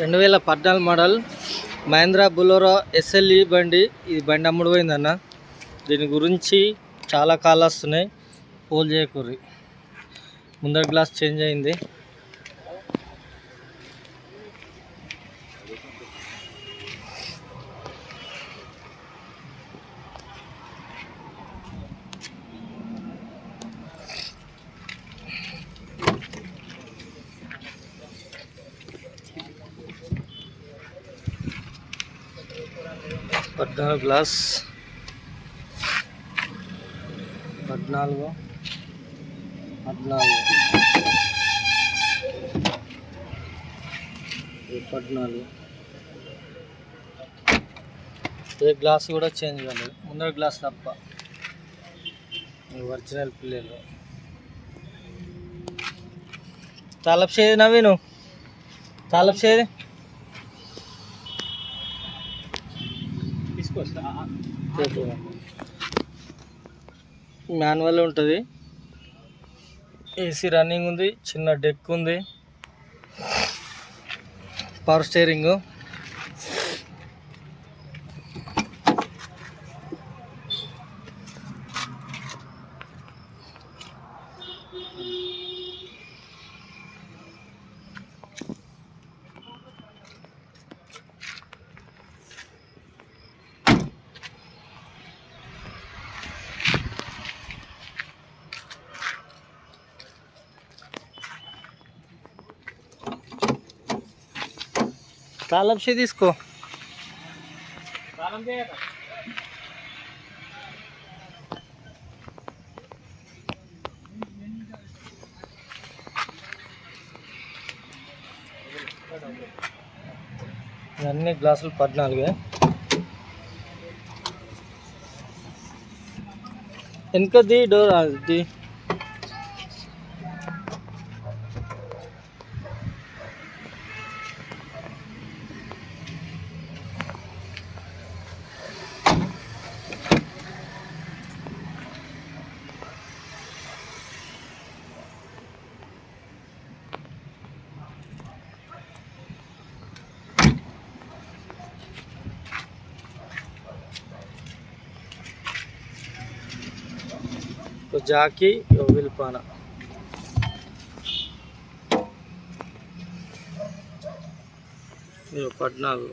రెండు వేల పద్నాలుగు మోడల్ మహేంద్రా బులోరో ఎస్ఎల్ఈ బండి. ఈ బండి అమ్ముడు పోయిందన్న దీని గురించి చాలా కాల్ వస్తున్నాయి. పోల్ చేయకూరి ముందర గ్లాస్ చేంజ్ అయింది. పద్నాలుగు గ్లాస్. పద్నాలుగు. పద్నాలుగు. పద్నాలుగు. ఏ గ్లాస్ కూడా చేంజ్ కాలేదు. ముందర గ్లాస్ తప్ప. ఒరిజినల్ పిల్లలు. తాలప్ చేది నవీను. తాలప్ చేది మాన్యువల్ ఉంటుంది. ఏసీ రన్నింగ్ ఉంది చిన్న డెక్ ఉంది. Power steering. తాళం షే తీసుకో అన్ని గ్లాసులు పద్నాలుగే. వెనకది డోర్ అది तो जाकी విల్పాన ఇదిగో పద్నాలుగు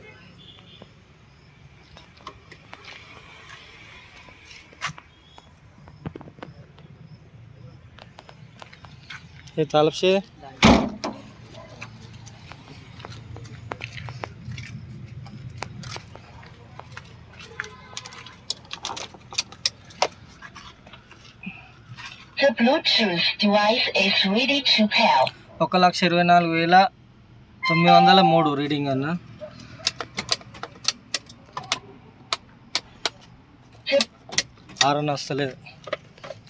ये तालब से The Bluetooth device is ready to pair. ఒక లక్ష ఇరవై నాలుగు వేల తొమ్మిది వందల మూడు రీడింగ్ అన్న. ఆరన్న వస్తలేదు.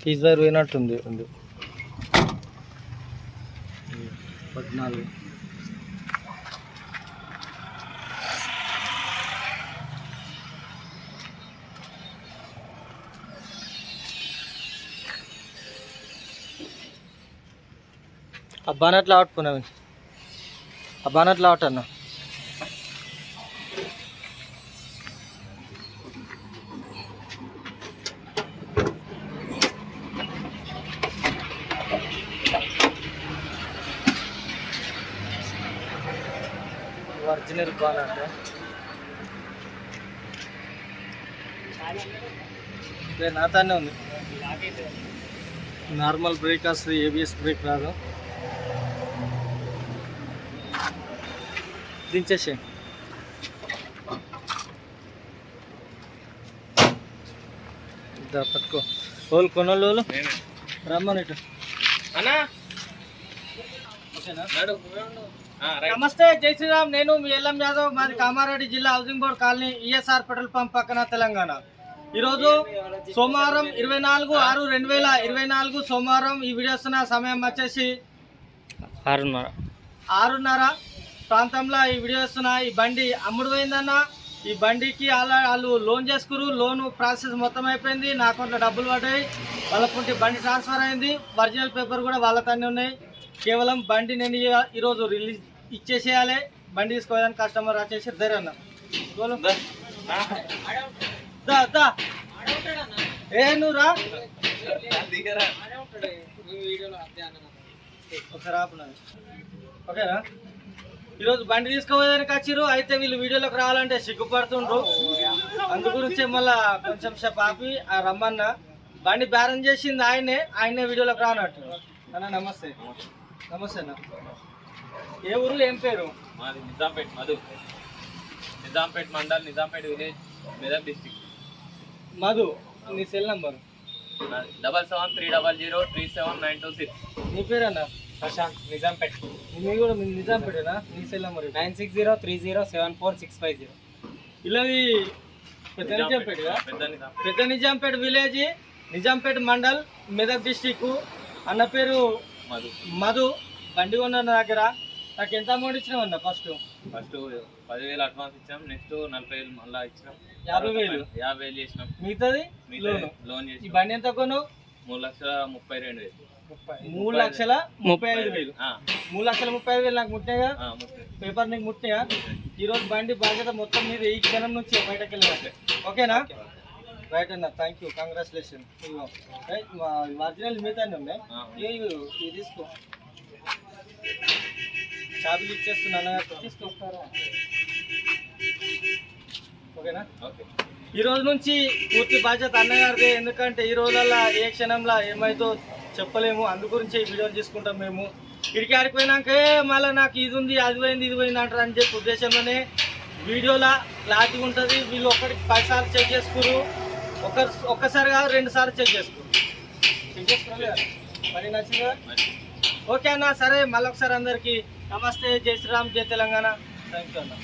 ఫీజు వైర్ పోయినట్టుంది ఉంది. పద్నాలుగు. ఆ బానట్లు ఆడుకున్నావు ఆ బానట్లు ఆట అన్న ఒరిజినల్ బానట్. నాతోనే ఉంది. నార్మల్ బ్రేక్ అసలు ఏబిఎస్ బ్రేక్ రాదు. దించేసే ఇద్దా పట్టుకో. కొనోళ్ళు ఓలు రమ్మని ఇటు. నమస్తే జై శ్రీరామ్. నేను మీ ఎల్ఎం యాదవ్ మాది కామారెడ్డి జిల్లా housing board colony ESR petrol pump పక్కన తెలంగాణ. ఈరోజు సోమవారం ఇరవై నాలుగు ఆరు రెండు వేల ఇరవై నాలుగు సోమవారం ఈ వీడియోస్తున్న సమయం వచ్చేసి ఆరున్నర. ఆరున్నర. ప్రాంతంలో ఈ వీడియో వస్తున్న ఈ బండి అమ్ముడు పోయిందన్న ఈ బండికి అలా వాళ్ళు లోన్ చేసుకురు లోన్ ప్రాసెస్ మొత్తం అయిపోయింది నా అకౌంట్లో డబ్బులు పడ్డాయి వాళ్ళకుంటే బండి ట్రాన్స్ఫర్ అయింది ఒరిజినల్ పేపర్ కూడా వాళ్ళతోనే ఉన్నాయి. కేవలం బండి నేను ఈరోజు రిలీజ్ ఇచ్చేసేయాలి బండి తీసుకోవడానికి కస్టమర్ వచ్చేసి దా. ఏ నువ్వు రా. ఒకసారి ఓకేనా? ఈరోజు బండి తీసుకోవడానికి వచ్చిర్రు. అయితే వీళ్ళు వీడియోలోకి రావాలంటే సిగ్గుపడుతుండ్రు. అందు గురించి మళ్ళా కొంచెం సేపు ఆపి ఆ రమ్మన్న. బండి బేరం చేసింది ఆయనే ఆయనే వీడియోలోకి రానట్టు. అన్న నమస్తే. నమస్తే అన్న. ఏ ఊరు ఏం పేరు? మాది Nizampet Madhu. Nizampet mandal Nizampet village Medak district. Madhu నీ cell number. Double seven three double zero three seven nine two six. నీ పేరన్నా? ప్రశాంత్ నిజాంపేట్. మీ కూడా మీ నిజాంపేటేనా? నీ cell number nine six zero three zero seven four six five zero. ఇల్లది పెద్ద నిజాంపేటగా పెద్ద నిజాం పెద్ద నిజాంపేట విలేజ్ నిజాంపేట మండల్ మెదక్ డిస్టిక్ అన్న పేరు మధు. మధు. బండి కొన్న నా దగ్గర. నాకు ఎంత అమౌంట్ ఇచ్చినావు అన్న ఫస్ట్ ఫస్ట్ పదివేలు అడ్వాన్స్ ఇచ్చాం నెక్స్ట్ నలభై వేలు మళ్ళీ ఇచ్చినాం. యాభై వేలు? యాభై వేలు చేసినాం. మిగతాది మిగతా లోను? లోన్ ఈ చేసి బండి ఎంత కొన్నావు? మూడు లక్షల ముప్పై రెండు వేలు. మూడు లక్షల ముప్పై ఐదు వేలు. మూడు లక్షల ముప్పై ఐదు వేలు నాకు ముప్పై. పేపర్ నీకు ముట్టినా ఈరోజు బండి బాధ్యత మొత్తం మీద ఈ క్షణం నుంచి బయటకు వెళ్ళినట్లే ఓకేనా? రైట్ అన్న థ్యాంక్ యూ కంగ్రాచులేషన్ ఒరిజినల్ మిగతా ఉన్నాయి. ఇవి తీసుకో. చాబీలు ఇచ్చేస్తున్నా అన్నగారు తీసుకొస్తారా ఓకేనా? ఓకే. ఈ రోజు నుంచి పూర్తి బాధ్యత అన్నగారిదే. ఎందుకంటే ఈ రోజుల్లో ఏ క్షణంలో ఏమైతో చెప్పలేము. అందు గురించి వీడియోలు తీసుకుంటాం మేము. ఇడికి ఆడిపోయినాకే మళ్ళీ నాకు ఇది ఉంది అది పోయింది ఇది పోయింది అంటారు అని చెప్పి ఉద్దేశంలోనే వీడియోలా క్లారిటీ ఉంటుంది. వీళ్ళు ఒక్కడికి పదిసార్లు చెక్ చేసుకురు ఒక ఒక్కసారి కాదు రెండు సార్లు చెక్ చేసుకురు చెక్ కదా? మరి నచ్చిందా. ఓకే అన్న సరే మళ్ళొకసారి అందరికీ నమస్తే జై శ్రీరామ్ జై తెలంగాణ. థ్యాంక్ యూ అన్న.